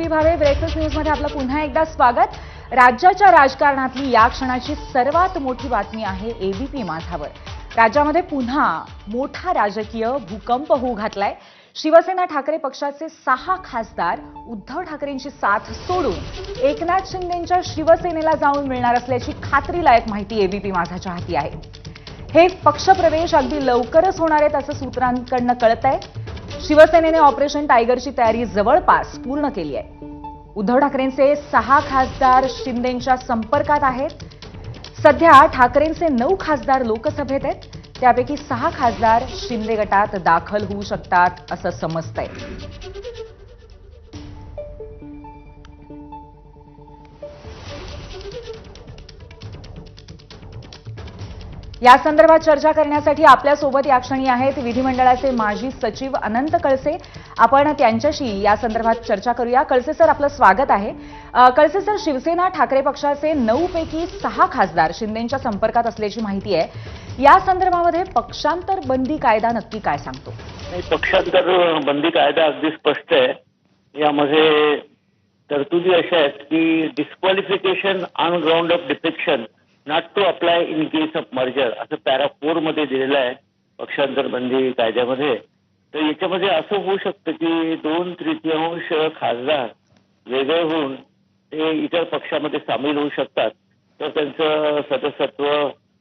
Surabhi Bhave breakfast न्यूजमध्ये आपलं पुन्हा एकदा स्वागत. राज्याच्या राजकारणातली या क्षणाची सर्वात मोठी बातमी आहे एबीपी माझावर. राज्यामध्ये पुन्हा मोठा राजकीय भूकंप होऊ घातलाय. शिवसेना ठाकरे पक्षाचे सहा खासदार उद्धव ठाकरेंची साथ सोडून एकनाथ शिंदेंच्या शिवसेनेला जाऊन मिळणार असल्याची खात्रीलायक माहिती एबीपी माझाच्या हाती आहे. हे पक्षप्रवेश अगदी लवकरच होणार आहेत असं सूत्रांकडनं कळत आहे शिवसेनेने ऑपरेशन टायगरची तयारी जवळपास पूर्ण केली आहे. उद्धव ठाकरेंचे सहा खासदार शिंदेंच्या संपर्कात आहेत. सध्या ठाकरेंचे नऊ खासदार लोकसभेत आहेत. त्यापैकी सहा खासदार शिंदे गटात दाखल होऊ शकतात असं समजतंय. या संदर्भात चर्चा करण्यासाठी आपल्यासोबत या क्षणी आहेत विधिमंडळाचे माजी सचिव अनंत कळसे. आपण त्यांच्याशी या संदर्भात चर्चा करूया. कळसे सर आपलं स्वागत आहे. कळसे सर शिवसेना ठाकरे पक्षाचे नऊ पैकी सहा खासदार शिंदेंच्या संपर्कात असल्याची माहिती आहे. या संदर्भामध्ये पक्षांतर बंदी कायदा नक्की काय सांगतो? पक्षांतर बंदी कायदा अगदी स्पष्ट आहे. यामध्ये तरतुदी अशा आहेत की disqualification on ground of defection not to apply in case of merger असं पॅरा फोरमध्ये दिलेलं आहे पक्षांतर बंदी कायद्यामध्ये. तर याच्यामध्ये असं होऊ शकतं की दोन तृतीयांश खासदार वेगळे होऊन ते इतर पक्षामध्ये सामील होऊ शकतात तर त्यांचं सदस्यत्व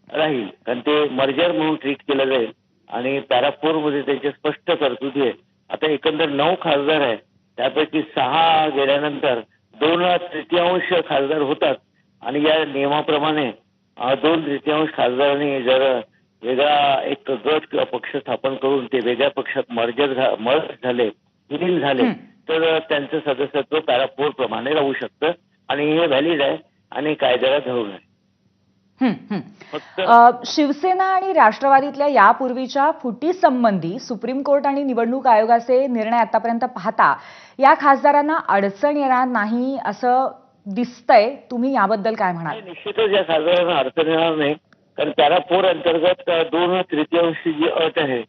राहील. कारण ते मर्जर म्हणून ट्रीट केलं जाईल आणि पॅरा फोरमध्ये त्यांचे स्पष्ट तरतुदी आहे. आता एकंदर नऊ खासदार आहे त्यापैकी सहा गेल्यानंतर दोन तृतीयांश खासदार होतात. आणि या नियमाप्रमाणे अं, दोन तृतीयांश खासदारांनी जर वेगळा एक गट किंवा पक्ष स्थापन करून ते वेगळ्या पक्षात मर्जर मर्ज झाले विलीन झाले हं. तर त्यांचं सदस्यत्व पॅरा फोर प्रमाणे राहू शकतं आणि हे व्हॅलिड आहे आणि कायद्याला धरून आहे हं, हं. शिवसेना आणि राष्ट्रवादीतल्या यापूर्वीच्या फुटीसंबंधी सुप्रीम कोर्ट आणि निवडणूक आयोगाचे निर्णय आतापर्यंत पाहता या खासदारांना अडचण येणार नाही असं दिसतंय तुम्ही याबद्दल काय म्हणाल? निश्चितच या खासदारांना अडचण येणार नाही. कारण पॅरा फोर अंतर्गत दोन तृतीयांशी जी अट आहे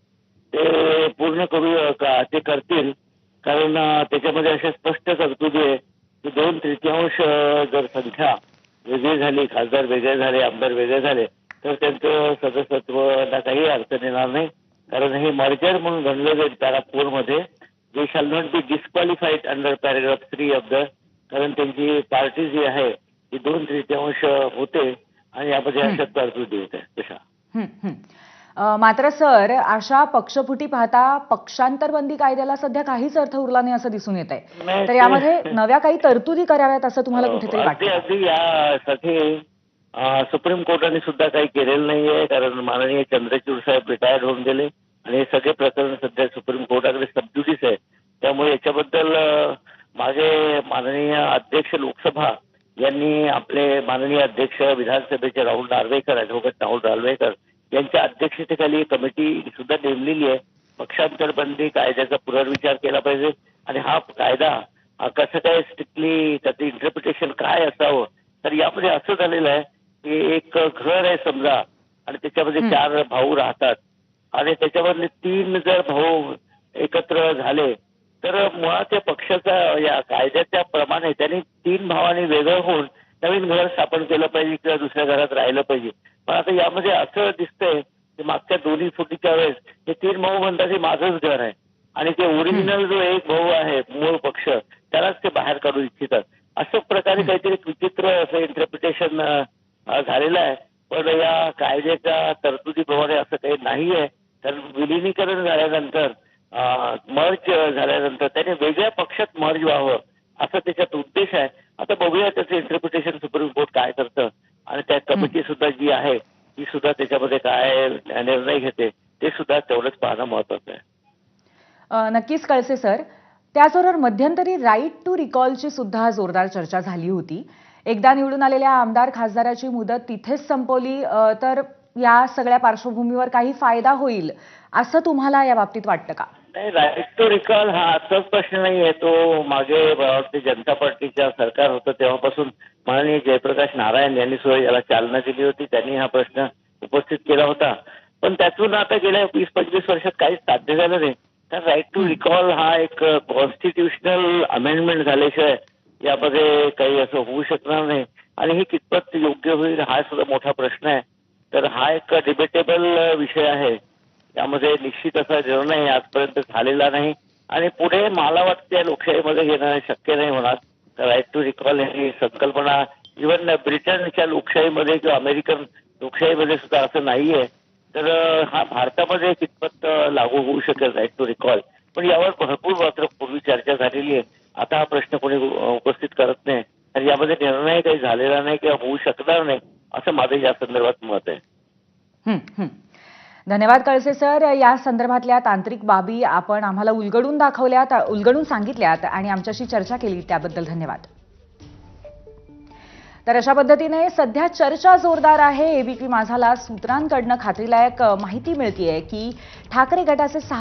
ते पूर्ण करू का ते करतील. कारण त्याच्यामध्ये अशा स्पष्ट तरतुदी आहे की दोन तृतीयांश जर संख्या वेगळी झाली खासदार वेगळे झाले आमदार वेगळे झाले तर त्यांचं सदस्यत्वाला काही अडचण येणार नाही. कारण हे मर्जर म्हणून गणलं जाईल पॅरा फोरमध्ये जे shall not be disqualified under paragraph three of the कारण त्यांची पार्टी जी आहे ती दोन तृतीयांश होते आणि यामध्ये अशा तरतुदी आहे तशा. हं, हं. मात्र सर अशा पक्षफुटी पाहता पक्षांतर बंदी कायद्याला सध्या काहीच अर्थ उरला नाही असं दिसून येत आहे तर यामध्ये नव्या काही तरतुदी कराव्यात असं तुम्हाला कुठेतरी अगदी वाटतं? अगदी. यासाठी सुप्रीम कोर्टाने सुद्धा काही केलेलं नाहीये कारण माननीय चंद्रचूड साहेब रिटायर्ड होऊन गेले आणि हे सगळे प्रकरण सध्या सुप्रीम कोर्टाकडे सबज्युडिस आहे त्यामुळे याच्याबद्दल मागे माननीय अध्यक्ष लोकसभा यांनी आपले माननीय अध्यक्ष विधानसभेचे राहुल नार्वेकर ॲडव्होकेट राहुल नार्वेकर यांच्या अध्यक्षतेखाली कमिटी सुद्धा नेमलेली आहे पक्षांतर बंदी कायद्याचा पुनर्विचार केला पाहिजे आणि हा कायदा कसं काय स्ट्रिक्टली त्याचं इंटरप्रिटेशन काय असावं तर यामध्ये असं झालेलं आहे की एक घर आहे समजा आणि त्याच्यामध्ये. चार भाऊ राहतात आणि त्याच्यामधले तीन जर भाऊ एकत्र झाले तर मुळात त्या पक्षाचा या कायद्याच्या प्रमाणे त्यांनी तीन भावांनी वेगळं होऊन नवीन घर स्थापन केलं पाहिजे किंवा दुसऱ्या घरात राहिलं पाहिजे. पण आता यामध्ये असं दिसतंय की मागच्या दोन्ही फुटीच्या वेळेस हे तीन भाऊ म्हणतात हे माझंच घर आहे. आणि ते ओरिजिनल जो एक भाऊ आहे मूळ पक्ष त्यालाच ते बाहेर काढू इच्छितात. असं प्रकारे काहीतरी विचित्र असं इंटरप्रिटेशन झालेलं आहे. पण या कायद्याच्या तरतुदीप्रमाणे असं काही नाही आहे कारण विलिनीकरण झाल्यानंतर मर्ज झाल्यानंतर त्याने वेगळ्या पक्षात मर्ज व्हावं असं त्याच्यात उद्देश आहे. आता बघूया त्याचं इंटरप्रिटेशन सुप्रीम कोर्ट काय करतं. आणि त्या कमिटी सुद्धा जी आहे ती सुद्धा त्याच्यामध्ये काय निर्णय घेते ते सुद्धा तेवढंच पाहणं महत्वाचं आहे. नक्कीच कळसे सर. त्याचबरोबर मध्यंतरी राईट टू रिकॉलची सुद्धा जोरदार चर्चा झाली होती. एकदा निवडून आलेल्या आमदार खासदाराची मुदत तिथेच संपवली तर या सगळ्या पार्श्वभूमीवर काही फायदा होईल असं तुम्हाला या बाबतीत वाटतं का? नाही राईट टू रिकॉल हा आजचाच प्रश्न नाही आहे तो मागे वाटते जनता पार्टीच्या सरकार होतं तेव्हापासून माननीय जयप्रकाश नारायण यांनी सुद्धा याला चालना दिली होती. त्यांनी हा प्रश्न उपस्थित केला होता. पण त्यातून आता गेल्या वीस पंचवीस वर्षात काहीच साध्य झालं नाही. तर राईट टू रिकॉल हा एक कॉन्स्टिट्युशनल अमेंडमेंट झाल्याशिवाय यामध्ये काही असं होऊ शकणार नाही. आणि हे कितपत योग्य होईल हा सुद्धा मोठा प्रश्न आहे. तर हा एक डिबेटेबल विषय आहे. त्यामध्ये निश्चित असा निर्णय आजपर्यंत झालेला नाही. आणि पुढे मला वाटते लोकशाहीमध्ये घेणं शक्य नाही होणार. तर राईट टू रिकॉल ही संकल्पना इव्हन ब्रिटनच्या लोकशाहीमध्ये किंवा अमेरिकन लोकशाहीमध्ये सुद्धा असं नाहीये. तर हा भारतामध्ये कितपत लागू होऊ शकेल राईट टू रिकॉल पण यावर भरपूर मात्र पूर्वी चर्चा झालेली आहे. आता हा प्रश्न कोणी उपस्थित करत नाही. आणि यामध्ये निर्णय काही झालेला नाही किंवा होऊ शकणार नाही असं माझं या संदर्भात मत आहे. धन्यवाद कळसे सर. या संदर्भातल्या तांत्रिक बाबी आपण आम्हाला उलगडून दाखवल्यात उलगडून सांगितल्यात आणि आमच्याशी चर्चा केली त्याबद्दल धन्यवाद. तर अशा पद्धतीने सध्या चर्चा जोरदार आहे. एबीपी माझाला सूत्रांकडनं खात्रीलायक माहिती मिळतीये की ठाकरे गटाचे